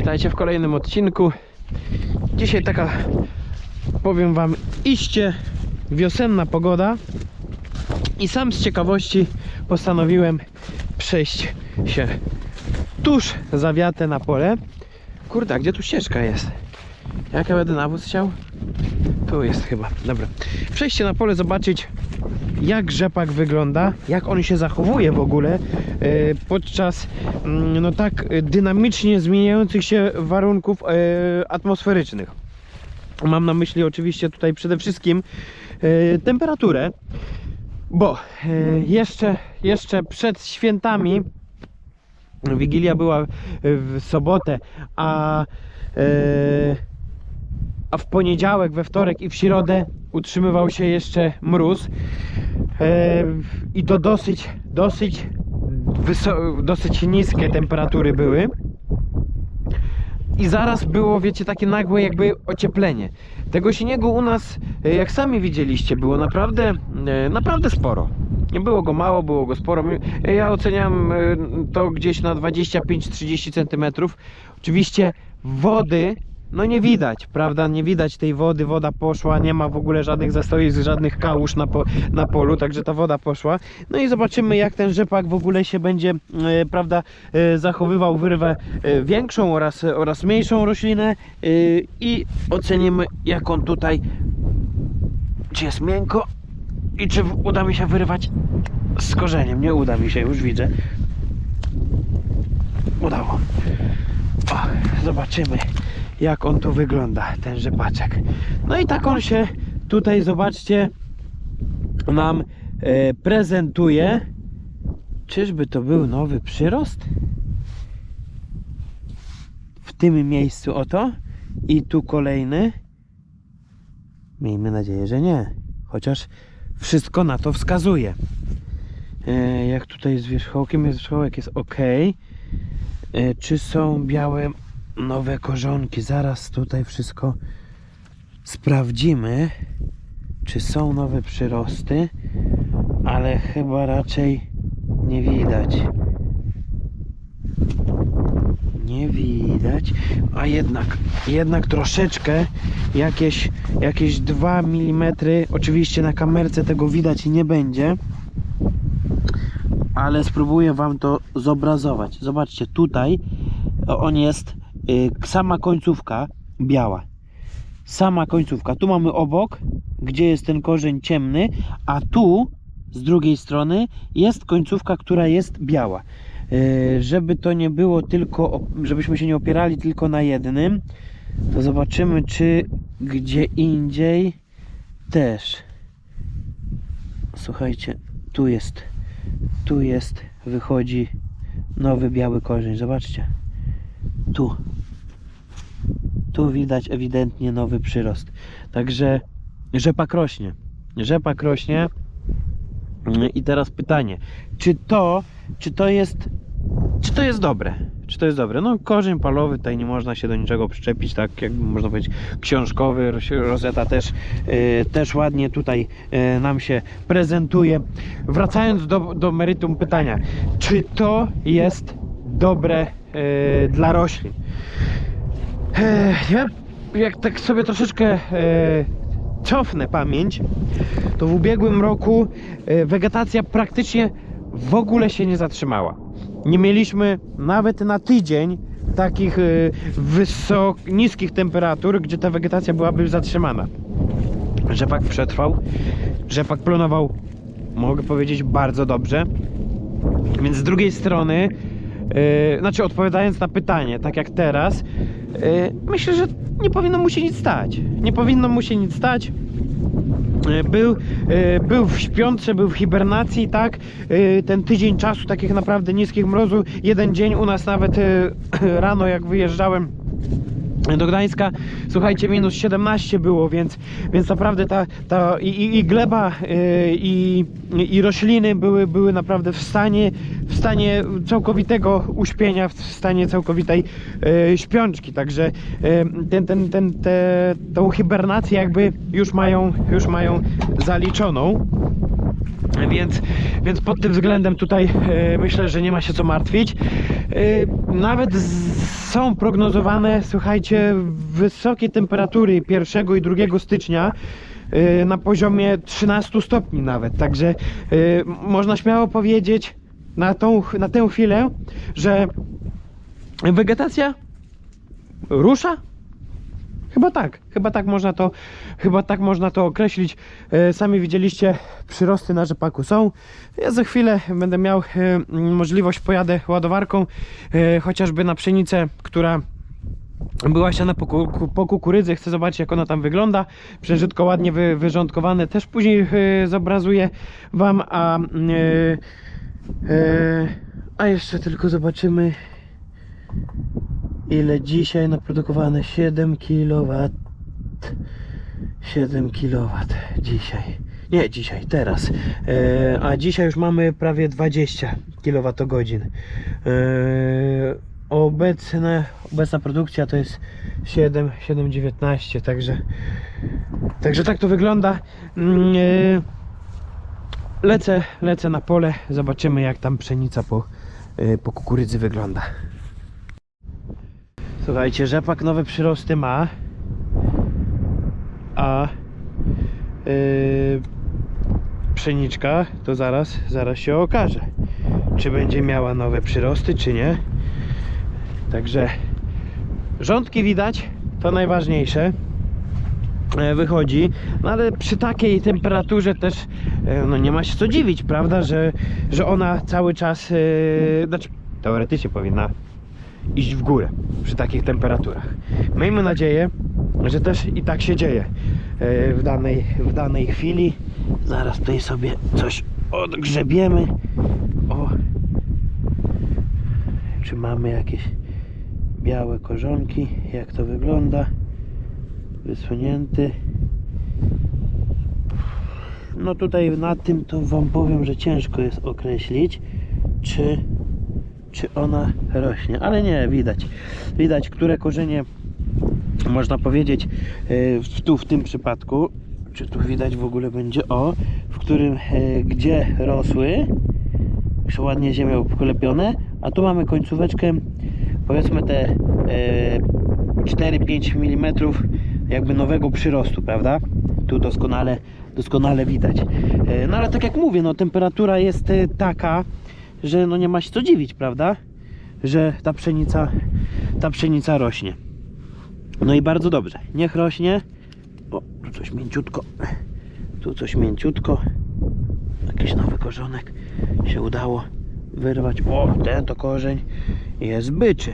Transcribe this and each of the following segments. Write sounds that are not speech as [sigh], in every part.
Witajcie w kolejnym odcinku. Dzisiaj taka, powiem wam, iście wiosenna pogoda. I sam z ciekawości postanowiłem przejść się tuż za wiatę na pole. Kurde, gdzie tu ścieżka jest? Jak ja będę nawóz chciał? Tu jest chyba, dobra. Przejście na pole, zobaczyć jak rzepak wygląda, jak on się zachowuje w ogóle e, podczas mm, no tak e, dynamicznie zmieniających się warunków e, atmosferycznych. Mam na myśli oczywiście tutaj przede wszystkim temperaturę, bo jeszcze, jeszcze przed świętami Wigilia była w sobotę, a a w poniedziałek, we wtorek i w środę utrzymywał się jeszcze mróz e, i to dosyć, dosyć, dosyć niskie temperatury były i zaraz było, wiecie, takie nagłe jakby ocieplenie. Tego śniegu u nas, e, jak sami widzieliście, było naprawdę, e, naprawdę sporo. Nie było go mało, było go sporo. Ja oceniam to gdzieś na 25-30 cm. Oczywiście wody no nie widać, prawda? Nie widać tej wody, woda poszła, nie ma w ogóle żadnych zastoisk, żadnych kałuż na, po, na polu, także ta woda poszła. No i zobaczymy jak ten rzepak w ogóle się będzie, e, prawda, e, zachowywał wyrwę e, większą oraz, oraz mniejszą roślinę e, i ocenimy jak on tutaj, czy jest miękko i czy uda mi się wyrwać z korzeniem. Nie uda mi się, już widzę. Udało. Zobaczymy jak on tu wygląda, ten rzepaczek. No i tak on się tutaj, zobaczcie, nam e, prezentuje. Czyżby to był nowy przyrost? W tym miejscu oto i tu kolejny. Miejmy nadzieję, że nie. Chociaż wszystko na to wskazuje. E, jak tutaj z wierzchołkiem, jest wierzchołek jest ok. E, czy są białe nowe korzonki? Zaraz tutaj wszystko sprawdzimy. Czy są nowe przyrosty? Ale chyba raczej nie widać. Nie widać, a jednak, jednak troszeczkę jakieś, jakieś 2 mm. Oczywiście na kamerce tego widać nie będzie, ale spróbuję Wam to zobrazować. Zobaczcie, tutaj on jest sama końcówka biała. Sama końcówka. Tu mamy obok, gdzie jest ten korzeń ciemny, a tu z drugiej strony jest końcówka, która jest biała. Y, Żeby to nie było tylko, żebyśmy się nie opierali tylko na jednym, to zobaczymy, czy gdzie indziej też. Słuchajcie, tu jest, tu jest, wychodzi nowy biały korzeń. Zobaczcie. Tu. Tu widać ewidentnie nowy przyrost. Także rzepak rośnie. Rzepak rośnie. I teraz pytanie, czy to, czy to jest, czy to jest dobre? Czy to jest dobre? No korzeń palowy, tutaj nie można się do niczego przyczepić, tak jak można powiedzieć książkowy, Rosetta też, e, też ładnie tutaj e, nam się prezentuje. Wracając do, do meritum pytania, czy to jest dobre e, dla roślin? E, ja jak tak sobie troszeczkę e, cofnę pamięć, to w ubiegłym roku e, wegetacja praktycznie w ogóle się nie zatrzymała. Nie mieliśmy nawet na tydzień takich e, wysok, niskich temperatur, gdzie ta wegetacja byłaby zatrzymana. Rzepak przetrwał, rzepak plonował, mogę powiedzieć, bardzo dobrze. Więc z drugiej strony e, znaczy odpowiadając na pytanie, tak jak teraz, e, myślę, że nie powinno mu się nic stać. Nie powinno mu się nic stać. E, Był, e, był w śpiące, był w hibernacji, tak? E, Ten tydzień czasu takich naprawdę niskich mrozu, jeden dzień u nas nawet [clears throat] rano jak wyjeżdżałem do Gdańska, słuchajcie, minus 17 było, więc, więc naprawdę ta, ta i, i, gleba yy, i, i rośliny były, były naprawdę w stanie, w stanie całkowitego uśpienia, w stanie całkowitej yy, śpiączki, także yy, ten, ten, ten, te, tą hibernację jakby już mają, już mają zaliczoną. Więc, więc pod tym względem tutaj e, myślę, że nie ma się co martwić. E, nawet z, są prognozowane, słuchajcie, wysokie temperatury 1 i 2 stycznia e, na poziomie 13 stopni nawet. Także e, można śmiało powiedzieć na, tą, na tę chwilę, że wegetacja rusza, Chyba tak, chyba tak można to, chyba tak można to określić. E, Sami widzieliście, przyrosty na rzepaku są. Ja za chwilę będę miał e, możliwość, pojadę ładowarką, e, chociażby na pszenicę, która była siana po, po kukurydzy, chcę zobaczyć jak ona tam wygląda. Przeżytko ładnie wy, wyrządkowane, też później e, zobrazuję Wam, a, e, e, a jeszcze tylko zobaczymy ile dzisiaj naprodukowane? 7 kW 7 kW dzisiaj. Nie dzisiaj, teraz. E, a dzisiaj już mamy prawie 20 kWh e, obecne, obecna produkcja to jest 7, 7,19 także także tak to wygląda. Mm, e, lecę, lecę na pole. Zobaczymy jak tam pszenica po, e, po kukurydzy wygląda Słuchajcie, rzepak nowe przyrosty ma, a yy, pszeniczka to zaraz, zaraz się okaże, czy będzie miała nowe przyrosty, czy nie. Także rządki widać, to najważniejsze. e, Wychodzi, no ale przy takiej temperaturze też e, no nie ma się co dziwić, prawda, że, że ona cały czas, e, znaczy teoretycznie powinna iść w górę przy takich temperaturach. Miejmy nadzieję, że też i tak się dzieje e, w danej, w danej chwili. Zaraz tutaj sobie coś odgrzebiemy. O, czy mamy jakieś białe korzonki? Jak to wygląda? Wysunięty. No tutaj na tym to Wam powiem, że ciężko jest określić, czy czy ona rośnie, ale nie, widać. Widać, które korzenie można powiedzieć e, tu w tym przypadku. Czy tu widać w ogóle będzie? O w którym e, gdzie rosły. Już ładnie ziemią obklepione. A tu mamy końcóweczkę. Powiedzmy te e, 4-5 mm jakby nowego przyrostu, prawda? Tu doskonale, doskonale widać. E, No ale tak jak mówię, no temperatura jest e, taka, że no nie ma się co dziwić, prawda? Że ta pszenica, ta pszenica rośnie. No i bardzo dobrze. Niech rośnie. O, tu coś mięciutko. Tu coś mięciutko. Jakiś nowy korzonek się udało wyrwać. O, ten to korzeń jest byczy.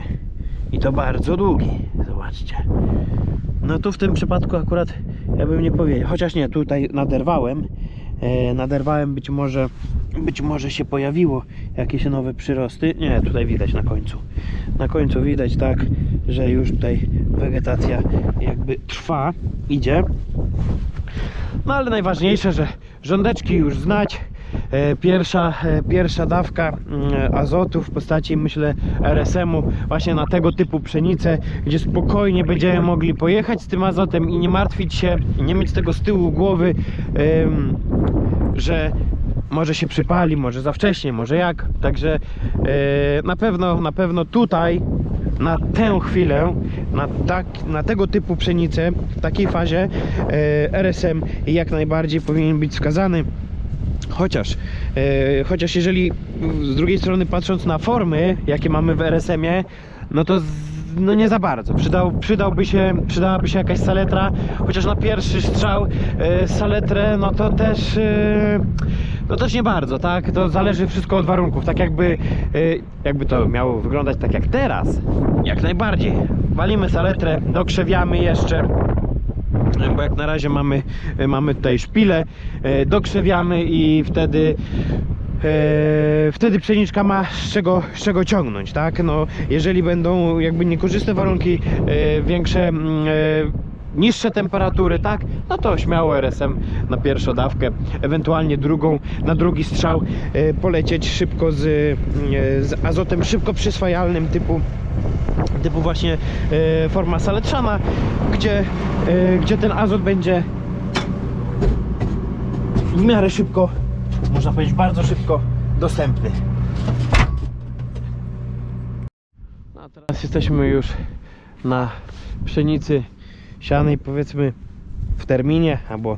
I to bardzo długi. Zobaczcie. No tu w tym przypadku akurat ja bym nie powiedział. Chociaż nie, tutaj naderwałem. E, naderwałem być może być może się pojawiło jakieś nowe przyrosty. Nie, tutaj widać na końcu. Na końcu widać tak, że już tutaj wegetacja jakby trwa, idzie. No ale najważniejsze, że rządeczki już znać. E, Pierwsza, e, pierwsza dawka mm, azotu w postaci myślę RSM-u właśnie na tego typu pszenicę, gdzie spokojnie będziemy mogli pojechać z tym azotem i nie martwić się, nie mieć tego z tyłu głowy, że może się przypali, może za wcześnie, może jak. Także e, na pewno, na pewno tutaj na tę chwilę, na, tak, na tego typu pszenicę, w takiej fazie RSM jak najbardziej powinien być wskazany. Chociaż, e, chociaż jeżeli z drugiej strony patrząc na formy, jakie mamy w RSM-ie, no to z, no nie za bardzo. Przydał, przydałby się, przydałaby się jakaś saletra, chociaż na pierwszy strzał e, saletrę, no to też e, No też nie bardzo, tak? To zależy wszystko od warunków. Tak jakby, y, jakby to miało wyglądać tak jak teraz. Jak najbardziej. Walimy saletrę, dokrzewiamy jeszcze. Y, Bo jak na razie mamy, y, mamy tutaj szpilę, y, dokrzewiamy i wtedy e, wtedy pszeniczka ma z czego, z czego ciągnąć, tak? No, jeżeli będą jakby niekorzystne warunki, e, większe, mm, e, niższe temperatury, tak? No to śmiało RSM na pierwszą dawkę, ewentualnie drugą, na drugi strzał e, polecieć szybko z, e, z azotem szybko przyswajalnym typu typu właśnie e, forma saletrzana, gdzie, gdzie ten azot będzie w miarę szybko, można powiedzieć bardzo szybko dostępny. No a teraz jesteśmy już na pszenicy sianej powiedzmy w terminie albo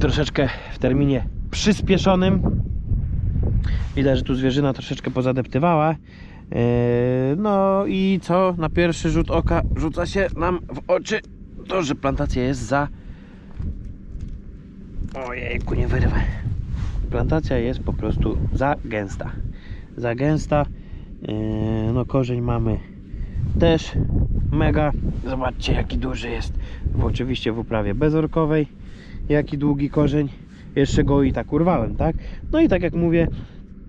troszeczkę w terminie przyspieszonym. Widać, że tu zwierzyna troszeczkę pozadeptywała. Eee, No i co na pierwszy rzut oka rzuca się nam w oczy to, że plantacja jest za Ojejku, nie wyrwę. Plantacja jest po prostu za gęsta. Za gęsta. Yy, No korzeń mamy też mega. Zobaczcie jaki duży jest. Oczywiście w uprawie bezorkowej. Jaki długi korzeń. Jeszcze go i tak urwałem, tak? No i tak jak mówię,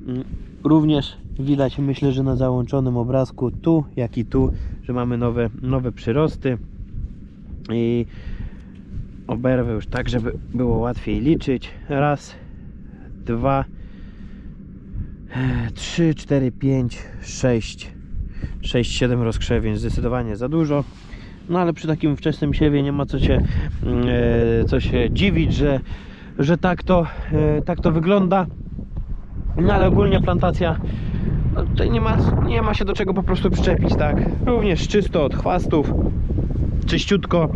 mm, również widać myślę, że na załączonym obrazku tu, jak i tu, że mamy nowe, nowe przyrosty. I oberwę już tak, żeby było łatwiej liczyć. Raz, dwa, e, trzy, cztery, pięć, sześć, sześć, siedem rozkrzewień. Zdecydowanie za dużo. No ale przy takim wczesnym siewie nie ma co się, mm, e, co się dziwić, że, że tak, to, e, tak to wygląda. No ale ogólnie plantacja no tutaj nie ma, nie ma się do czego po prostu przyczepić, tak? Również czysto od chwastów, czyściutko,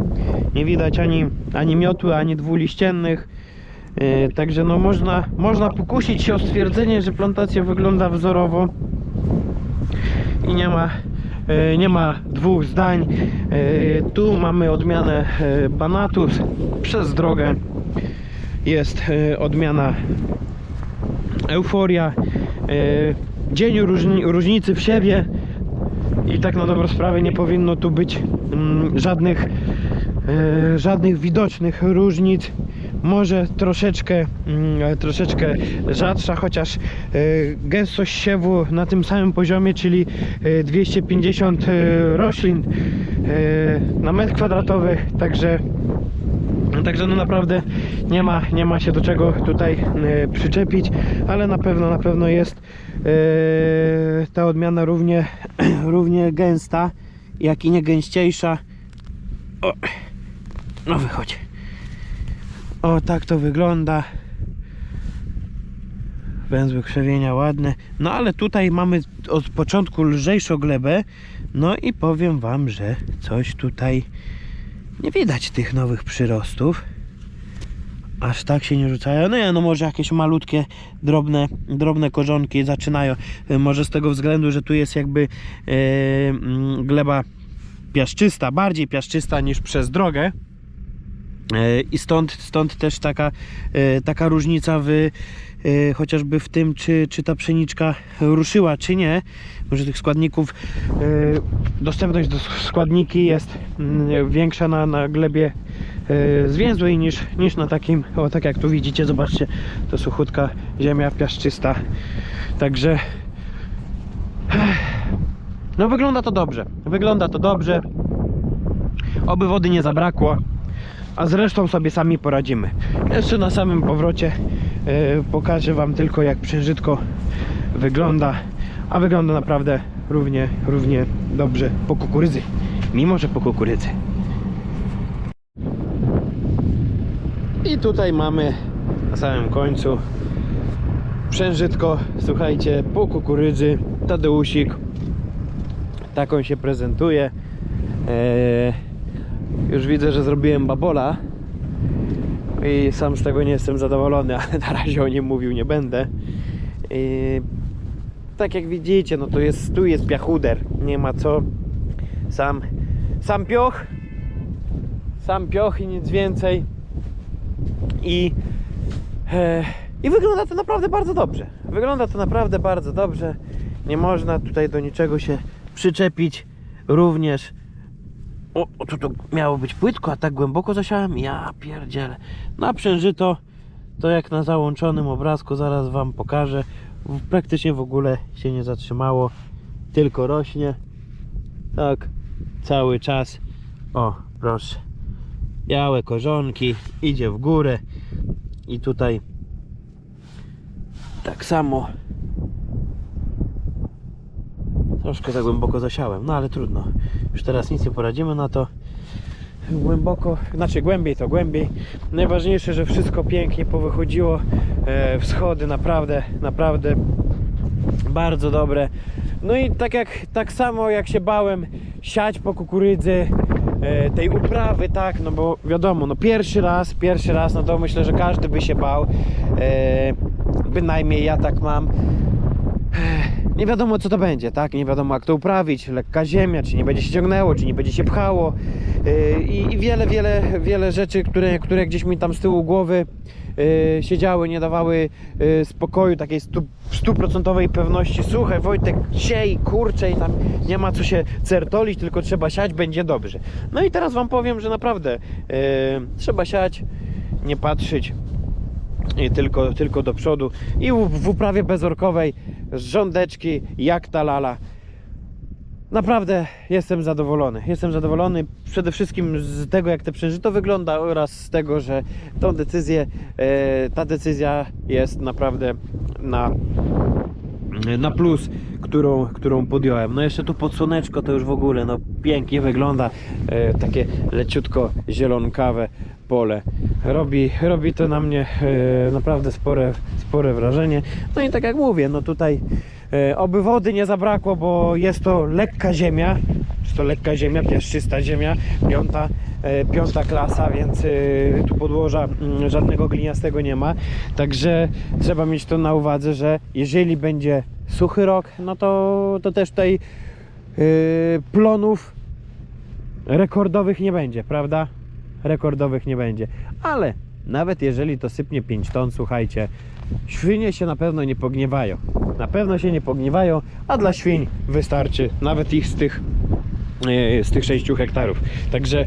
nie widać ani, ani miotły, ani dwuliściennych. Yy, także no można, można pokusić się o stwierdzenie, że plantacja wygląda wzorowo i nie ma, yy, nie ma dwóch zdań. Yy, tu mamy odmianę yy, Banatus przez drogę jest odmiana Euforia. Dzień różni, różnicy w siebie i tak na dobrą sprawę nie powinno tu być mm, żadnych e, żadnych widocznych różnic może troszeczkę mm, troszeczkę rzadsza chociaż e, gęstość siewu na tym samym poziomie czyli e, 250 e, roślin e, na metr kwadratowy także Także no naprawdę nie ma, nie ma się do czego tutaj e, przyczepić, ale na pewno na pewno jest e, ta odmiana równie, [clears throat] równie gęsta, jak i nie gęściejsza. O, no wychodź. O, tak to wygląda. Węzły krzewienia ładne. No ale tutaj mamy od początku lżejszą glebę. No i powiem wam, że coś tutaj nie widać tych nowych przyrostów. Aż tak się nie rzucają. No ja, no może jakieś malutkie, drobne, drobne korzonki zaczynają. E, Może z tego względu, że tu jest jakby mm, gleba piaszczysta, bardziej piaszczysta niż przez drogę. E, I stąd, stąd też taka, e, taka różnica w, e, chociażby w tym, czy, czy ta pszeniczka ruszyła, czy nie. Może tych składników, dostępność do składniki jest mm, większa na, na glebie zwięzłej niż, niż na takim, o tak jak tu widzicie, zobaczcie, to suchutka ziemia piaszczysta. Także no wygląda to dobrze, wygląda to dobrze. Oby wody nie zabrakło a zresztą sobie sami poradzimy. Jeszcze na samym powrocie e, pokażę Wam tylko jak przężytko wygląda, a wygląda naprawdę równie, równie dobrze po kukurydzy, mimo że po kukurydzy. I tutaj mamy na samym końcu przężytko, słuchajcie, po kukurydzy, Tadeusik, taką się prezentuje. Eee, już widzę, że zrobiłem babola i sam z tego nie jestem zadowolony, [laughs] ale na razie o nim mówił nie będę. I tak jak widzicie, no to jest, tu jest piachuder, nie ma co. Sam, sam pioch, sam pioch i nic więcej. I E, I wygląda to naprawdę bardzo dobrze. Wygląda to naprawdę bardzo dobrze. Nie można tutaj do niczego się przyczepić. Również. O, o tu to miało być płytko, a tak głęboko zasiałem. Ja pierdzielę. Na przężyto to jak na załączonym obrazku zaraz wam pokażę. Praktycznie w ogóle się nie zatrzymało. Tylko rośnie. Tak, cały czas. O, proszę. Białe korzonki, idzie w górę. I tutaj tak samo. Troszkę za głęboko zasiałem, no ale trudno. Już teraz nic nie poradzimy na to. Głęboko, znaczy głębiej to głębiej. Najważniejsze, że wszystko pięknie powychodziło. E, wschody naprawdę, naprawdę bardzo dobre. No i tak jak tak samo jak się bałem siać po kukurydzy e, tej uprawy, tak, no bo wiadomo, no pierwszy raz, pierwszy raz, no to myślę, że każdy by się bał. E, bynajmniej ja tak mam. Nie wiadomo co to będzie, tak? Nie wiadomo jak to uprawić, lekka ziemia, czy nie będzie się ciągnęło, czy nie będzie się pchało Yy, i, wiele, wiele, wiele rzeczy, które, które gdzieś mi tam z tyłu głowy yy, siedziały, nie dawały yy, spokoju, takiej stu- stuprocentowej pewności. Słuchaj Wojtek, siej, kurczę i tam nie ma co się certolić, tylko trzeba siać, będzie dobrze. No i teraz Wam powiem, że naprawdę yy, trzeba siać, nie patrzeć i tylko, tylko do przodu i w, uprawie bezorkowej z rządeczki jak ta lala naprawdę jestem zadowolony jestem zadowolony przede wszystkim z tego jak te przeżyto wygląda oraz z tego, że tą decyzję e, ta decyzja jest naprawdę na na plus, którą, którą podjąłem. No jeszcze tu pod słoneczko to już w ogóle no pięknie wygląda e, takie leciutko zielonkawe pole. Robi, robi to na mnie e, naprawdę spore, spore wrażenie. No i tak jak mówię, no tutaj e, oby wody nie zabrakło, bo jest to lekka ziemia. To lekka ziemia, piaszczysta ziemia, piąta, e, piąta klasa, więc e, tu podłoża mm, żadnego gliniastego nie ma. Także trzeba mieć to na uwadze, że jeżeli będzie suchy rok, no to, to też tutaj e, plonów rekordowych nie będzie, prawda? Rekordowych nie będzie. Ale nawet jeżeli to sypnie 5 ton, słuchajcie, świnie się na pewno nie pogniewają. Na pewno się nie pogniewają, a dla świń wystarczy nawet ich z tych, e, z tych 6 hektarów. Także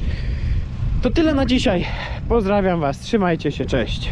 to tyle na dzisiaj. Pozdrawiam Was, trzymajcie się, cześć.